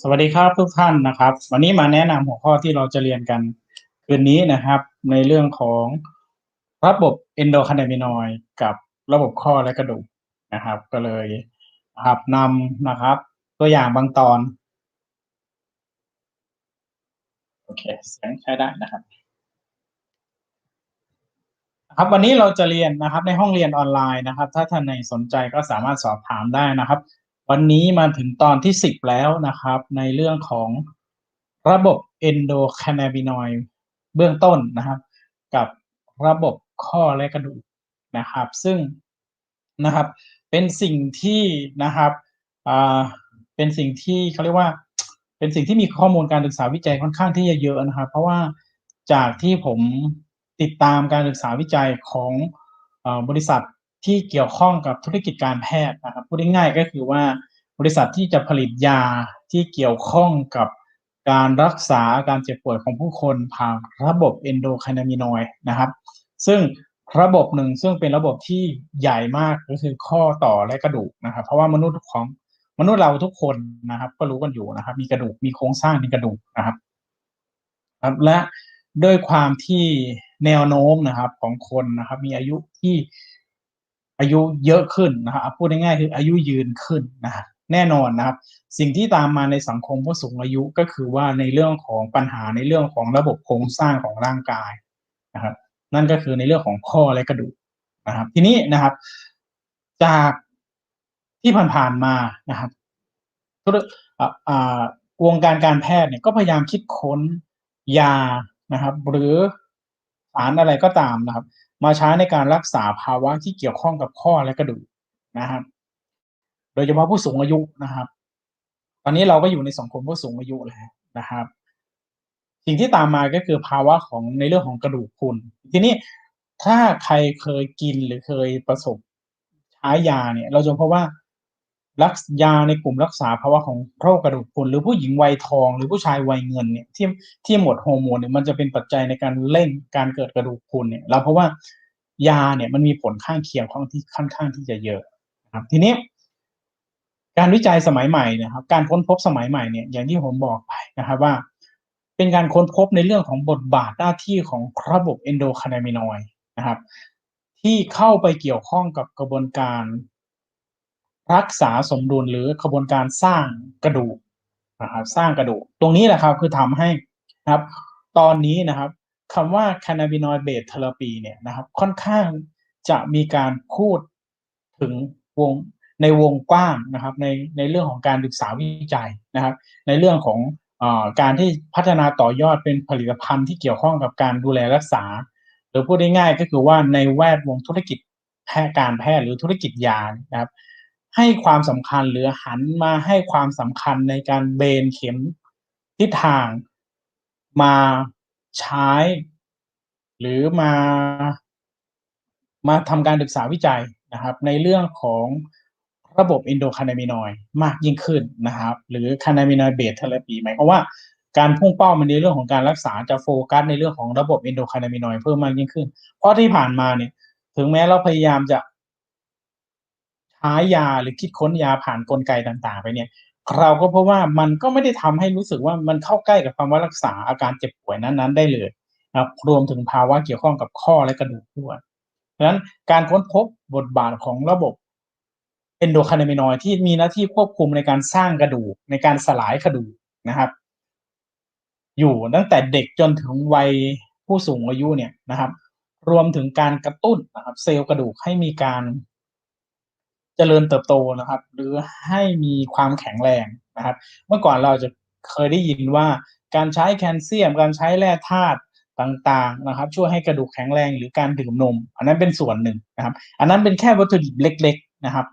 สวัสดีครับทุกท่านนะครับ วันนี้มาแนะนำหัวข้อที่เราจะเรียนกัน คืนนี้นะครับ ในเรื่องของระบบ endocannabinoid กับระบบข้อและกระดูกนะครับ ก็เลยนะครับนำนะครับ ตัวอย่างบางตอน โอเคเสียงใช้ได้นะครับครับวันนี้เราจะเรียนนะครับในห้องเรียนออนไลน์นะครับ ถ้าท่านไหนสนใจก็สามารถสอบถามได้นะครับ วันนี้มาถึงตอนที่สิบแล้วนะครับ ในเรื่องของระบบ endocannabinoid เบื้องต้นนะครับ กับระบบข้อและกระดูกนะครับ ซึ่งนะครับเป็นสิ่งที่นะครับอ่าเป็นสิ่งที่เขาเรียกว่า เป็นสิ่งที่มีข้อมูลการศึกษาวิจัยค่อนข้างที่จะเยอะนะครับ เพราะว่าจากที่ผมติดตามการศึกษาวิจัยของอบริษัท ที่เกี่ยวข้องกับธุรกิจการแพทย์นะครับพูดง่ายๆก็คือว่าบริษัทที่จะผลิตยาที่เกี่ยวข้องกับการรักษาอาการเจ็บป่วยของผู้คนผ่านระบบ endocannabinoid นะครับ ซึ่งระบบหนึ่งซึ่งเป็นระบบที่ใหญ่มากก็คือข้อต่อและกระดูกนะครับ เพราะว่ามนุษย์ของมนุษย์เราทุกคนนะครับ ก็รู้กันอยู่นะครับ มีกระดูกมีโครงสร้างในกระดูกนะครับครับและด้วยความที่แนวโน้มนะครับของคนนะครับ มีอายุที่ อายุเยอะขึ้นนะครับพูดง่ายๆคืออายุยืนขึ้นนะครับแน่นอนนะครับ สิ่งที่ตามมาในสังคมผู้สูงอายุก็คือว่าในเรื่องของปัญหาในเรื่องของระบบโครงสร้างของร่างกายนะครับ นั่นก็คือในเรื่องของข้อและกระดูกนะครับ ทีนี้นะครับ จากที่ผ่านๆมานะครับธุรวงการการแพทย์เนี่ยก็พยายามคิดค้นยานะครับ หรือสารอะไรก็ตามนะครับ มาใช้ในการรักษาภาวะที่เกี่ยวข้องกับข้อและกระดูกนะครับ โดยเฉพาะผู้สูงอายุนะครับ ตอนนี้เราก็อยู่ในสังคมผู้สูงอายุแล้วนะครับ สิ่งที่ตามมาก็คือภาวะของในเรื่องของกระดูกพุนทีนี้ถ้าใครเคยกินหรือเคยประสบใช้ยาเนี่ย เราจะพบว่า รักยาในกลุ่มรักษาภาวะของโรคกระดูกพรุนหรือผู้หญิงวัยทอง หรือผู้ชายวัยเงินเนี่ยที่ที่หมดฮอร์โมนเนี่ยมันจะเป็นปัจจัยในการเร่งการเกิดกระดูกพรุนเนี่ยเราเพราะว่ายาเนี่ยมันมีผลข้างเคียงค่อนที่ค่อนข้างที่จะเยอะนะครับทีนี้การวิจัยสมัยใหม่นะครับ การค้นพบสมัยใหม่เนี่ยอย่างที่ผมบอกไปนะครับว่า เป็นการค้นพบในเรื่องของบทบาทหน้าที่ของระบบเอนโดคานามินอยนะครับ ที่เข้าไปเกี่ยวข้องกับกระบวนการ รักษาสมดุลหรือกระบวนการสร้างกระดูกนะครับสร้างกระดูก ตรงนี้แหละครับคือทำให้นะครับ ตอนนี้นะครับคำว่า cannabinoid based therapy เนี่ยนะครับ ค่อนข้างจะมีการพูดถึงวงในวงกว้างนะครับ ในในเรื่องของการศึกษาวิจัยนะครับ ในเรื่องของอการที่พัฒนาต่อยอดเป็นผลิตภัณฑ์ที่เกี่ยวข้องกับการดูแลรักษา หรือพูดง่ายๆก็คือว่าในแวดวงธุรกิจแพทย์การแพทย์หรือธุรกิจยานะครับ ให้ความสำคัญหรือหันมาให้ความสำคัญในการเบนเข็มทิศทางมาใช้ หรือมามาทำการศึกษาวิจัยนะครับ ในเรื่องของระบบอินโดคานามินอยมากยิ่งขึ้นนะครับ หรือคานามินอยเบสเทอเลปีหมายความว่าการพุ่งเป้ามันในเรื่องของการรักษาจะโฟกัสในเรื่องของระบบอินโดคานามินอยเพิ่มมากยิ่งขึ้น เพราะที่ผ่านมาเนี่ยถึงแม้เราพยายามจะ ใช้ยาหรือคิดค้นยาผ่านกลไกต่างๆ ไปเนี่ยเราก็เพราะว่ามันก็ไม่ได้ทำให้รู้สึกว่ามันเข้าใกล้กับความว่ารักษาอาการเจ็บป่วยนั้นๆ ได้เลยนะครับรวมถึงภาวะเกี่ยวข้องกับข้อและกระดูกด้วยดังนั้นการค้นพบบทบาทของระบบเอนโดคานามินอยที่มีหน้าที่ควบคุมในการสร้างกระดูกในการสลายกระดูกนะครับ อยู่ตั้งแต่เด็กจนถึงวัยผู้สูงอายุเนี่ยนะครับ รวมถึงการกระตุ้นนะครับ เซลล์กระดูกให้มีการ เจริญเติบโตนะครับ หรือให้มีความแข็งแรงนะครับ เมื่อก่อนเราจะเคยได้ยินว่าการใช้แคลเซียม การใช้แร่ธาตุต่างๆนะครับ ช่วยให้กระดูกแข็งแรงหรือการดื่มนม อันนั้นเป็นส่วนหนึ่งนะครับ อันนั้นเป็นแค่วัตถุดิบเล็ก ๆนะครับ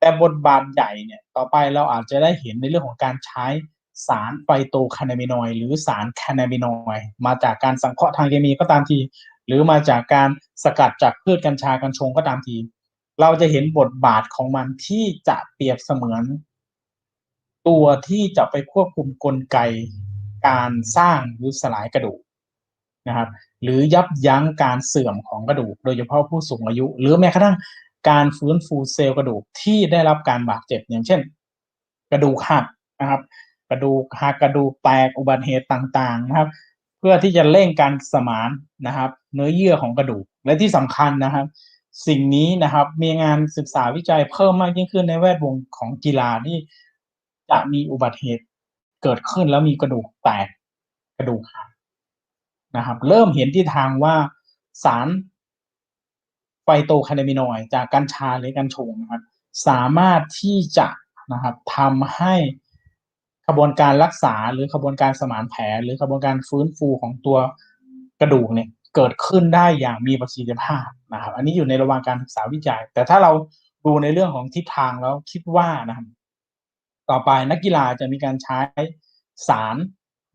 แต่บทบาทใหญ่เนี่ยต่อไปเราอาจจะได้เห็นในเรื่องของการใช้สารไฟโตคานาบินอยหรือสารคานาบินอยมาจากการสังเคราะห์ทางเคมีก็ตามที หรือมาจากการสกัดจากพืชกัญชากัญชงก็ตามที เราจะเห็นบทบาทของมันที่จะเปรียบเสมือน ตัวที่จะไปควบคุมกลไกการสร้างหรือสลายกระดูกนะครับ หรือยับยั้งการเสื่อมของกระดูก โดยเฉพาะผู้สูงอายุ หรือแม้กระทั่งการฟื้นฟูเซลล์กระดูกที่ได้รับการบาดเจ็บอย่างเช่น กระดูกหักนะครับ กระดูกหักกระดูกแตกอุบัติเหตุต่างๆ นะครับ เพื่อที่จะเร่งการสมานนะครับ เนื้อเยื่อของกระดูกและที่สำคัญนะครับ สิ่งนี้นะครับ มีงานศึกษาวิจัยเพิ่มมากยิ่งขึ้นในแวดวงของกีฬาที่จะมีอุบัติเหตุเกิดขึ้นแล้วมีกระดูกแตกกระดูกหักนะครับ เริ่มเห็นที่ทางว่าสารไฟโตคานาบินอยจากกัญชาหรือกัญชงนะครับ สามารถที่จะนะครับทำให้กระบวนการรักษาหรือกระบวนการสมานแผลหรือกระบวนการฟื้นฟูของตัวกระดูกเนี่ย เกิดขึ้นได้อย่างมีประสิทธิภาพนะครับ อันนี้อยู่ในระหว่างการศึกษาวิจัย แต่ถ้าเราดูในเรื่องของทิศทางแล้วคิดว่านะครับต่อไปนักกีฬาจะมีการใช้สาร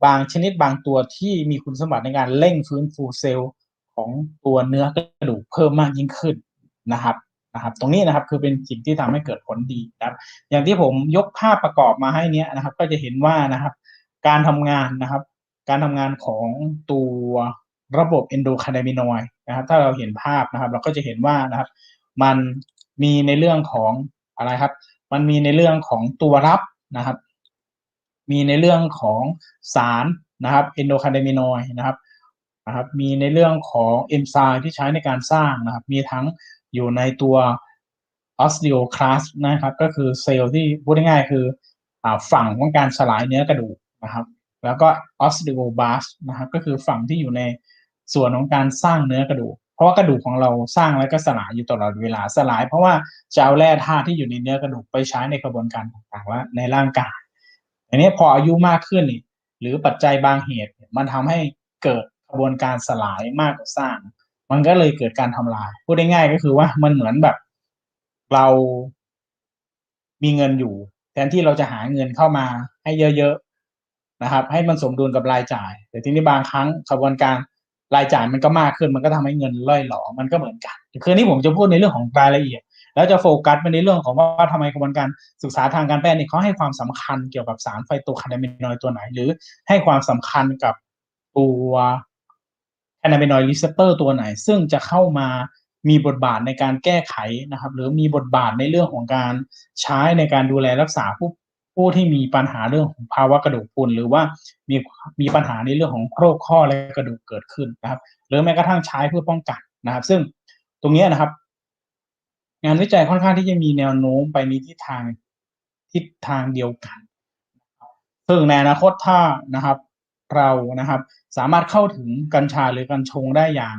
บางชนิดบางตัวที่มีคุณสมบัติในการเร่งฟื้นฟูเซลล์ของตัวเนื้อกระดูกเพิ่มมากยิ่งขึ้นนะครับนะครับ ตรงนี้นะครับคือเป็นสิ่งที่ทำให้เกิดผลดีนะครับ อย่างที่ผมยกภาพประกอบมาให้เนี้ยนะครับ ก็จะเห็นว่านะครับ การทำงานนะครับ การทำงานของตัว ระบบเอนโดคานาบินอยนะครับ ถ้าเราเห็นภาพนะครับ เราก็จะเห็นว่านะครับ มันมีในเรื่องของอะไรครับ มันมีในเรื่องของตัวรับนะครับ มีในเรื่องของสารนะครับเอนโดคานาบินอยนะครับนะครับ มีในเรื่องของเอนไซม์ที่ใช้ในการสร้างนะครับ มีทั้งอยู่ในตัวออส e ิโอคลาสนะครับ ก็คือเซลล์ที่พูดง่ายๆคืออฝั่งของการสลายเนื้อกระดูกนะครับ แล้วก็ออส e ิโอบาสนะครับ ก็คือฝั่งที่อยู่ใน ส่วนของการสร้างเนื้อกระดูก เพราะว่ากระดูกของเราสร้างแล้วก็สลายอยู่ตลอดเวลาสลาย เพราะว่าจะเอาแร่ธาตุที่อยู่ในเนื้อกระดูกไปใช้ในกระบวนการต่างๆและในร่างกายอันนี้พออายุมากขึ้นหรือปัจจัยบางเหตุ มันทำให้เกิดกระบวนการสลายมากกว่าสร้าง มันก็เลยเกิดการทำลาย พูดง่ายๆก็คือว่ามันเหมือนแบบเรามีเงินอยู่ แทนที่เราจะหาเงินเข้ามาให้เยอะๆนะครับ ให้มันสมดุลกับรายจ่าย แต่ทีนี้บางครั้งกระบวนการ รายจ่ายมันก็มากขึ้นมันก็ทำให้เงินล่อยหลอมันก็เหมือนกันคือนี้ผมจะพูดในเรื่องของรายละเอียด แล้วจะโฟกัสไปในเรื่องของว่าทำไมกระบวนการศึกษาทางการแพทย์เนี่ยเขาให้ความสำคัญเกี่ยวกับสารไฟโตคานาบินอยด์ตัวไหน หรือให้ความสำคัญกับตัวคานาบินอยด์รีเซพเตอร์ตัวไหน ซึ่งจะเข้ามามีบทบาทในการแก้ไขนะครับ หรือมีบทบาทในเรื่องของการใช้ในการดูแลรักษาผู้ ผู้ที่มีปัญหาเรื่องของภาวะกระดูกพรุนหรือว่ามีมีปัญหาในเรื่องของโรคข้อและกระดูกเกิดขึ้นนะครับ หรือแม้กระทั่งใช้เพื่อป้องกันนะครับ ซึ่งตรงนี้นะครับ งานวิจัยค่อนข้างที่จะมีแนวโน้มไปในทิศทางทิศทางเดียวกัน ซึ่งในอนาคตถ้านะครับเรานะครับ สามารถเข้าถึงกัญชาหรือกัญชงได้อย่าง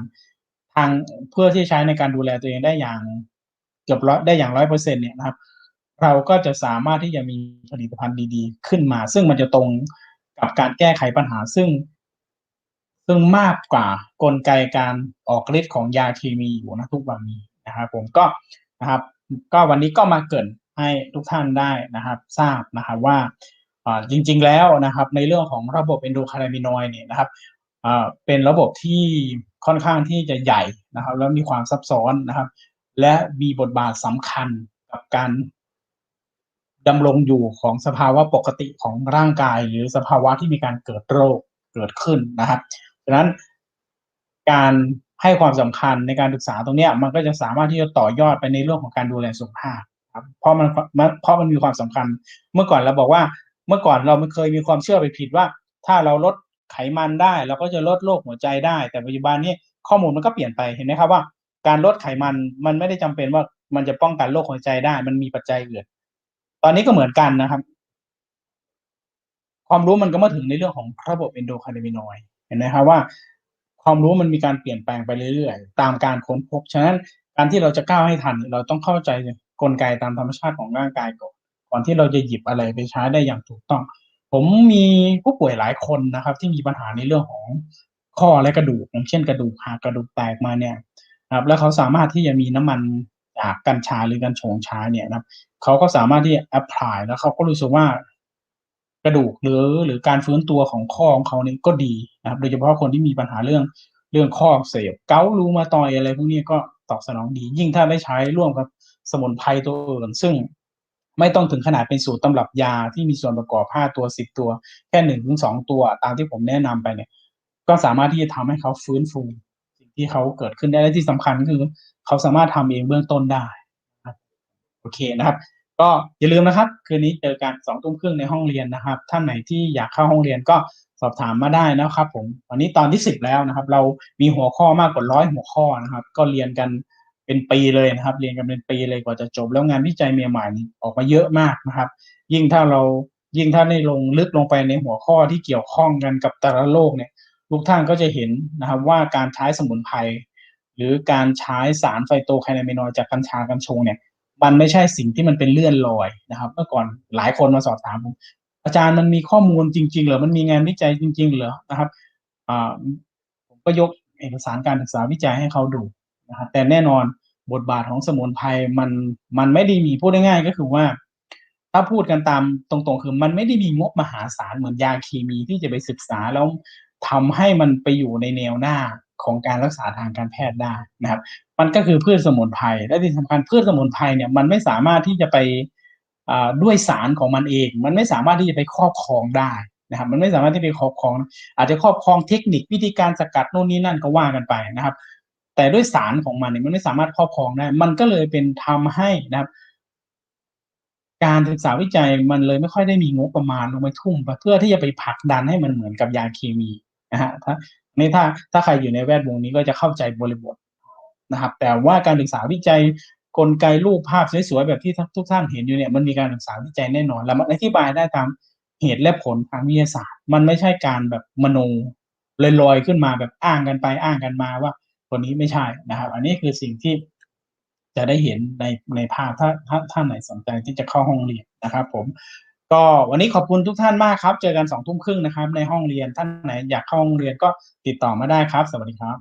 ทางเพื่อที่ใช้ในการดูแลตัวเองได้อย่างเกือบร้อยได้อย่างร้อยเปอร์เซ็นต์เนี่ยนะครับ เราก็จะสามารถที่จะมีผลิตภัณฑ์ดีๆ ขึ้นมา ซึ่งมันจะตรงกับการแก้ไขปัญหาซึ่ง ซึ่งมากกว่ากลไกการออกฤทธิ์ของยาเคมีอยู่นะทุกวันนี้นะครับผมก็นะครับ ก็วันนี้ก็มาเกิดให้ทุกท่านได้นะครับ ทราบนะครับว่าจริง ๆแล้วนะครับ ในเรื่องของระบบเอนโดคานาบินอยด์เนี่ยนะครับเป็นระบบที่ค่อนข้างที่จะใหญ่นะครับ แล้วมีความซับซ้อนนะครับ และมีบทบาทสำคัญกับการ ดำรงอยู่ของสภาวะปกติของร่างกาย หรือสภาวะที่มีการเกิดโรคเกิดขึ้นนะครับดังนั้นการให้ความสำคัญในการศึกษาตรงนี้มันก็จะสามารถที่จะต่อยอดไปในเรื่องของการดูแลสุขภาพครับเพราะมันเพราะมันมีความสำคัญ เมื่อก่อนเราบอกว่าเมื่อก่อนเราไม่เคยมีความเชื่อไปผิดว่า ถ้าเราลดไขมันได้ เราก็จะลดโรคหัวใจได้ แต่ปัจจุบันนี้ข้อมูลมันก็เปลี่ยนไปเห็นไหมครับว่า การลดไขมันมันไม่ได้จำเป็นว่ามันจะป้องกันโรคหัวใจได้ มันมีปัจจัยอื่น ตอนนี้ก็เหมือนกันนะครับ ความรู้มันก็มาถึงในเรื่องของระบบเอนโดคานาบินอยเห็นไหมครับว่า ความรู้มันมีการเปลี่ยนแปลงไปเรื่อยๆ ตามการค้นพบ ฉะนั้นการที่เราจะก้าวให้ทัน เราต้องเข้าใจกลไกตามธรรมชาติของร่างกายก่อนก่อนที่เราจะหยิบอะไรไปใช้ได้อย่างถูกต้อง ผมมีผู้ป่วยหลายคนนะครับ ที่มีปัญหาในเรื่องของข้อและกระดูกอย่างเช่นกระดูกหักกระดูกแตกมาเนี่ยครับแล้วเขาสามารถที่จะมีน้ำมัน จากกัญชาหรือกัญชงชาเนี่ยนะครับเขาก็สามารถที่จะแอพพลายแล้วเขาก็รู้สึกว่ากระดูกหรือหรือการฟื้นตัวของข้อของเขานี่ก็ดีนะครับ โดยเฉพาะคนที่มีปัญหาเรื่องเรื่องข้อเสียบเกาลูมาตอยอะไรพวกนี้ก็ตอบสนองดี ยิ่งถ้าได้ใช้ร่วมกับสมุนไพรตัวอื่น ซึ่งไม่ต้องถึงขนาดเป็นสูตรตำรับยาที่มีส่วนประกอบห้าตัวสิบตัว แค่หนึ่งถึงสองตัว ตามที่ผมแนะนำไปเนี่ย ก็สามารถที่จะทำให้เขาฟื้นฟู ที่เขาเกิดขึ้นได้และที่สำคัญคือ เขาสามารถทำเองเบื้องต้นได้โอเคนะครับ ก็อย่าลืมนะครับ คืนนี้เจอกันสองทุ่มครึ่งในห้องเรียนนะครับ ท่านไหนที่อยากเข้าห้องเรียนก็สอบถามมาได้นะครับ ผมวันนี้ตอนที่สิบแล้วนะครับ เรามีหัวข้อมากกว่าร้อยหัวข้อนะครับ ก็เรียนกันเป็นปีเลยนะครับ เรียนกันเป็นปีเลยกว่าจะจบ แล้วงานวิจัยเมียใหม่นี่ออกมาเยอะมากนะครับ ยิ่งถ้าเรายิ่งถ้าได้ลงลึกลงไปในหัวข้อที่เกี่ยวข้องกันกับแต่ละโรคเนี่ย ทุกท่านก็จะเห็นนะครับว่าการใช้สมุนไพรหรือการใช้สารไฟโตไคนาเมนอยจากกัญชากัญชงเนี่ยมันไม่ใช่สิ่งที่มันเป็นเลื่อนลอยนะครับ เมื่อก่อนหลายคนมาสอบถามผมอาจารย์มันมีข้อมูลจริง ๆ เหรอมันมีงานวิจัยจริง ๆ เหรอนะครับผมก็ยกเอกสารการศึกษาวิจัยให้เขาดูนะครับแต่แน่นอนบทบาทของสมุนไพรมันมันไม่ได้มีพูดง่ายๆก็คือว่า ถ้าพูดกันตามตรงๆ คือมันไม่ได้มีงบมหาศาลเหมือนยาเคมีที่จะไปศึกษาแล้ว ทำให้มันไปอยู่ในแนวหน้าของการรักษาทางการแพทย์ได้นะครับ มันก็คือพืชสมุนไพรและที่สำคัญพืชสมุนไพรเนี่ยมันไม่สามารถที่จะไปด้วยสารของมันเอง มันไม่สามารถที่จะไปครอบครองได้นะครับ มันไม่สามารถที่ไปครอบครอง อาจจะครอบครองเทคนิควิธีการสกัดโน่นนี่นั่นก็ว่ากันไปนะครับ แต่ด้วยสารของมันเนี่ยมันไม่สามารถครอบครองได้ มันก็เลยเป็นทำให้นะครับ การศึกษาวิจัยมันเลยไม่ค่อยได้มีงบประมาณลงไปทุ่ม เพื่อที่จะไปผลักดันให้มันเหมือนกับยาเคมี นะฮะถ้านี่ถ้าถ้าใครอยู่ในแวดวงนี้ก็จะเข้าใจบริบทนะครับ แต่ว่าการศึกษาวิจัยกลไกรูปภาพสวยๆแบบที่ทุกท่านเห็นอยู่เนี่ยมันมีการศึกษาวิจัยแน่นอน แล้วมันอธิบายได้ตามเหตุและผลทางวิทยาศาสตร์ มันไม่ใช่การแบบมโนลอยๆขึ้นมาแบบอ้างกันไปอ้างกันมาว่าคนนี้ไม่ใช่นะครับ อันนี้คือสิ่งที่จะได้เห็นในในภาพถ้าถ้าท่านไหนสนใจที่จะเข้าห้องเรียนนะครับ ผม ก็วันนี้ขอบคุณทุกท่านมากครับ เจอกันสองทุ่มครึ่งนะครับ ในห้องเรียนท่านไหนอยากเข้าห้องเรียนก็ติดต่อมาได้ครับ สวัสดีครับ